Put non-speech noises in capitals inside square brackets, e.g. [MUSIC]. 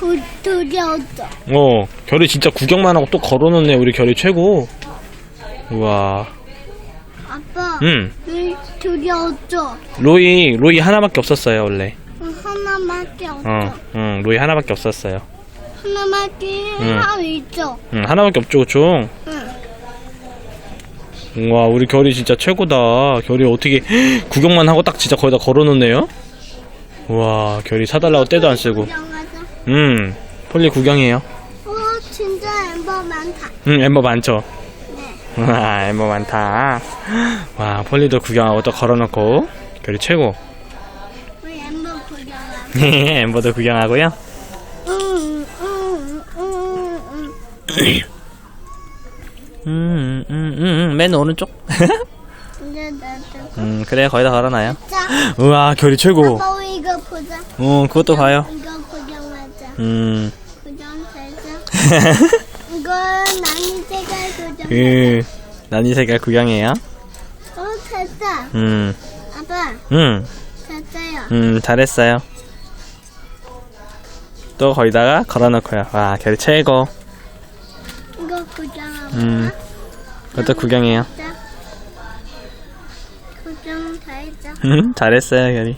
그 두려웠어. 어, 결이 진짜 구경만 하고 또 걸어놓네. 우리 결이 최고. 우와. 아빠. 음, 왜 두려웠어? 로이, 로이 하나밖에 없었어요, 원래. 하나밖에 없어. 어, 응, 로이 하나밖에 없었어요. 하나밖에 응. 하나 있어. 응, 하나밖에 없죠, 그쵸? 응. 우와, 우리 결이 진짜 최고다. 결이 어떻게 [GASPS] 구경만 하고 딱 진짜 거기다 걸어놓네요? 우와, 결이 사달라고 때도 안 쓰고. 음, 폴리 구경해요. 어, 진짜 엠버 많다. 응, 엠버 많죠? 네. 와, [LAUGHS] 엠버 많다. 와, 폴리도 구경하고 또 걸어놓고. 결이 최고. 우리 엠버 구경하자. [LAUGHS] 엠버도 구경하고요. 응, 응. 음, 음, 음, 음, 맨 오른쪽. [LAUGHS] 나도. 음, 그래, 거기다 걸어놔요. 자, 우와, 결이 최고. 아빠 우리 이거 보자. 어, 그것도 봐요. 이거. 음, 구경 잘자. 이거 나니 색깔 구경. 그, 난이 색깔 구경해요. 어, 됐다. 음, 아빠, 음, 됐어요. 음, 잘했어요. 또 거기다가 걸어놓고요. 와, 결이 최고. 이거 구경하고. 음. 그것도 구경해요. 자. 구경 다 했자. 음, 잘했어요, 결이.